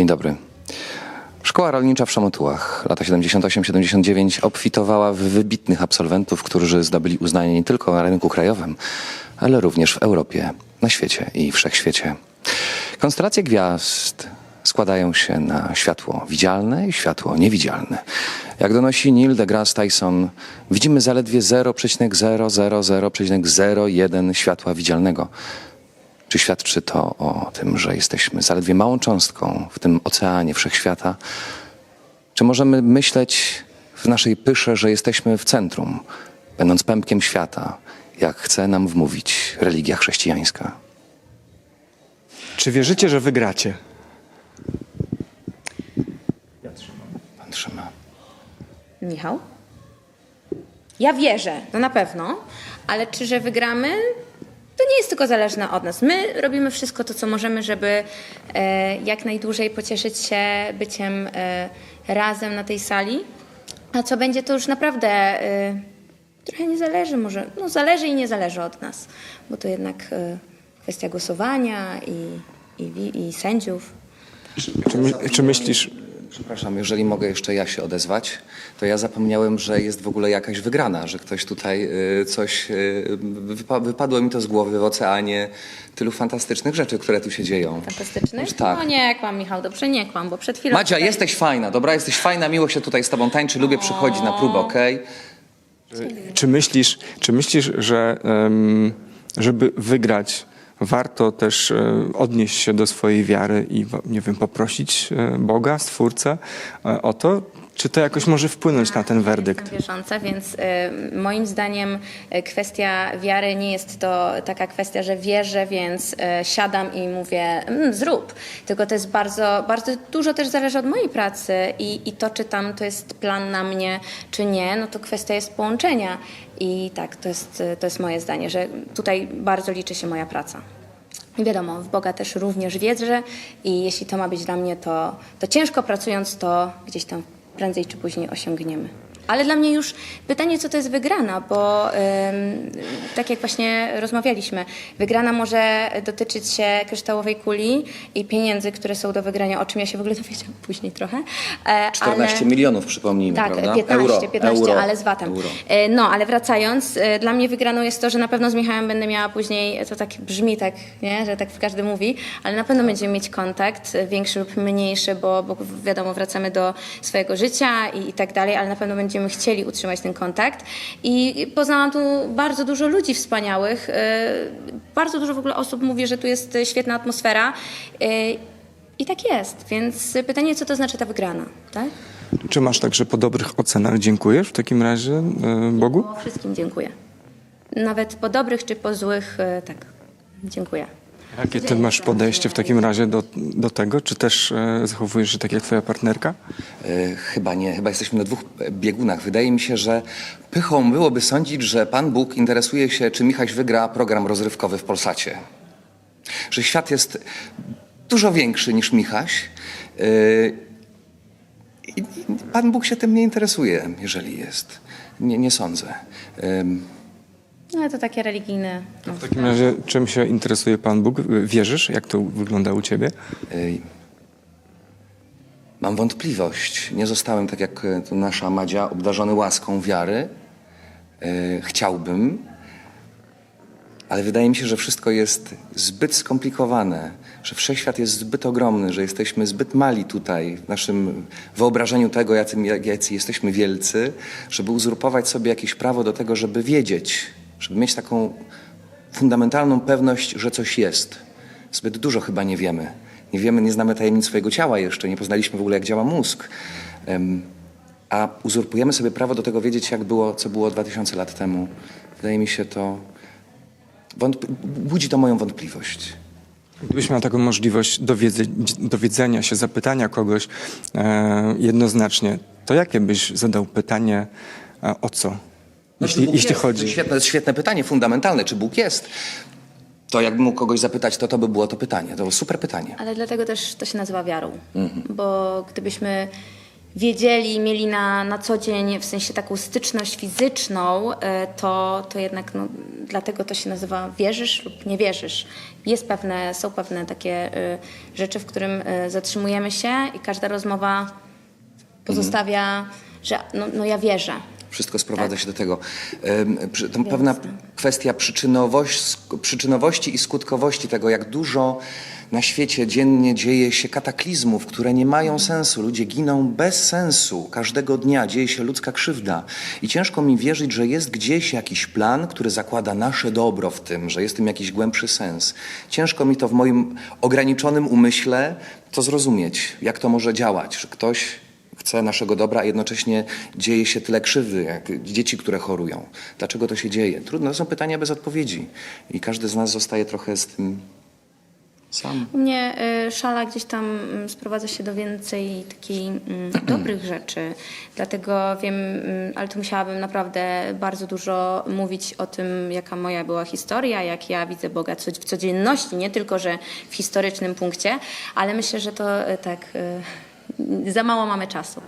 Dzień dobry. Szkoła rolnicza w Szamotułach, lata 78-79, obfitowała w wybitnych absolwentów, którzy zdobyli uznanie nie tylko na rynku krajowym, ale również w Europie, na świecie i wszechświecie. Konstelacje gwiazd składają się na światło widzialne i światło niewidzialne. Jak donosi Neil deGrasse Tyson, widzimy zaledwie 0,000,01 światła widzialnego. Czy świadczy to o tym, że jesteśmy zaledwie małą cząstką w tym oceanie wszechświata? Czy możemy myśleć w naszej pysze, że jesteśmy w centrum, będąc pępkiem świata, jak chce nam wmówić religia chrześcijańska? Czy wierzycie, że wygracie? Pan trzyma. Michał? Ja wierzę, to na pewno, ale czy, że wygramy? Jest tylko zależne od nas. My robimy wszystko to, co możemy, żeby e, jak najdłużej pocieszyć się byciem e, razem na tej sali. A co będzie, to już naprawdę e, trochę nie zależy może. No zależy i nie zależy od nas, bo to jednak kwestia głosowania i, i, i sędziów. Czy, my, czy myślisz, Przepraszam, jeżeli mogę jeszcze ja się odezwać, to ja zapomniałem, że jest w ogóle jakaś wygrana, że ktoś tutaj y, coś. Y, wypa- wypadło mi to z głowy w oceanie tylu fantastycznych rzeczy, które tu się dzieją. Fantastycznych? Już tak. No nie kłam, Michał, dobrze, nie kłam, bo przed chwilą... Madzia, tutaj- jesteś fajna, dobra? Jesteś fajna, miło się tutaj z tobą tańczy, lubię przychodzić na próbę, okej? czy myślisz, czy myślisz że em, żeby wygrać, warto też e, odnieść się do swojej wiary i, nie wiem, poprosić e, Boga, Stwórcę e, o to? Czy to jakoś może wpłynąć na ten werdykt? Wierząca, więc y, moim zdaniem y, kwestia wiary nie jest to taka kwestia, że wierzę, więc y, siadam i mówię mm, zrób. Tylko to jest bardzo, bardzo dużo też zależy od mojej pracy i, i to, czy tam to jest plan na mnie, czy nie, no to kwestia jest połączenia. I tak, to jest, to jest moje zdanie, że tutaj bardzo liczy się moja praca. I wiadomo, w Boga też również wierzę i jeśli to ma być dla mnie, to, to ciężko pracując, to gdzieś tam prędzej czy później osiągniemy. Ale dla mnie już pytanie, co to jest wygrana, bo tak jak właśnie rozmawialiśmy, wygrana może dotyczyć się kryształowej kuli i pieniędzy, które są do wygrania, o czym ja się w ogóle dowiedziałam później trochę. E, 14 ale- milionów, przypomnijmy, tak, prawda? 15, euro, 15 euro, ale z VAT-em. Euro. E, No, ale wracając, e, dla mnie wygraną jest to, że na pewno z Michałem będę miała później, to tak brzmi tak, nie? że tak każdy mówi, ale na pewno będziemy mieć kontakt, e, większy lub mniejszy, bo, bo wiadomo, wracamy do swojego życia i, i tak dalej, ale na pewno będziemy chcieli utrzymać ten kontakt. I poznałam tu bardzo dużo ludzi wspaniałych, e, bardzo dużo w ogóle osób mówi, że tu jest świetna atmosfera. e, I tak jest, więc pytanie, co to znaczy ta wygrana, tak? Czy masz także po dobrych ocenach dziękujesz w takim razie e, Bogu? Po wszystkim dziękuję. Nawet po dobrych czy po złych, tak. Dziękuję. Jakie ty masz podejście w takim razie do, do tego? Czy też e, zachowujesz się tak jak twoja partnerka? E, Chyba nie, chyba jesteśmy na dwóch biegunach. Wydaje mi się, że pychą byłoby sądzić, że Pan Bóg interesuje się, czy Michaś wygra program rozrywkowy w Polsacie. Że świat jest dużo większy niż Michaś. e, I Pan Bóg się tym nie interesuje, jeżeli jest. Nie, nie sądzę. Ale to takie religijne. No. W takim razie czym się interesuje Pan Bóg? Wierzysz? Jak to wygląda u ciebie? Ej, Mam wątpliwość. Nie zostałem, tak jak e, tu nasza Madzia, obdarzony łaską wiary. E, Chciałbym, ale wydaje mi się, że wszystko jest zbyt skomplikowane, że wszechświat jest zbyt ogromny, że jesteśmy zbyt mali tutaj w naszym wyobrażeniu tego, jacy, jacy jesteśmy wielcy, żeby uzurpować sobie jakieś prawo do tego, żeby wiedzieć, żeby mieć taką fundamentalną pewność, że coś jest. Zbyt dużo chyba nie wiemy. Nie wiemy, nie znamy tajemnic swojego ciała jeszcze, nie poznaliśmy w ogóle, jak działa mózg. A uzurpujemy sobie prawo do tego wiedzieć, jak było, co było 2000 lat temu. Wydaje mi się to. Wątp- budzi to moją wątpliwość. Gdybyś miał taką możliwość dowiedzy, dowiedzenia się, zapytania kogoś e, jednoznacznie, to jakie byś zadał pytanie e, o co? Jeśli, Bóg jeśli jest? chodzi. To jest świetne, świetne pytanie, fundamentalne. Czy Bóg jest? To jakbym mógł kogoś zapytać, to to by było to pytanie. To było super pytanie. Ale dlatego też to się nazywa wiarą. Mhm. Bo gdybyśmy wiedzieli, mieli na, na co dzień w sensie taką styczność fizyczną, e, to, to jednak no, dlatego to się nazywa wierzysz lub nie wierzysz. Jest pewne, są pewne takie e, rzeczy, w którym e, zatrzymujemy się i każda rozmowa pozostawia, że no, no ja wierzę. Wszystko sprowadza Tak. się do tego. To pewna kwestia przyczynowości i skutkowości tego, jak dużo na świecie dziennie dzieje się kataklizmów, które nie mają sensu. Ludzie giną bez sensu. Każdego dnia dzieje się ludzka krzywda. I ciężko mi wierzyć, że jest gdzieś jakiś plan, który zakłada nasze dobro w tym, że jest w tym jakiś głębszy sens. Ciężko mi to w moim ograniczonym umyśle to zrozumieć, jak to może działać, że ktoś chce naszego dobra, a jednocześnie dzieje się tyle krzywdy, jak dzieci, które chorują. Dlaczego to się dzieje? Trudno, to są pytania bez odpowiedzi. I każdy z nas zostaje trochę z tym sam. U mnie y, szala gdzieś tam mm, sprowadza się do więcej takiej mm, dobrych rzeczy, dlatego wiem, mm, ale tu musiałabym naprawdę bardzo dużo mówić o tym, jaka moja była historia, jak ja widzę Boga w codzienności, nie tylko, że w historycznym punkcie, ale myślę, że to y, tak y, za mało mamy czasu.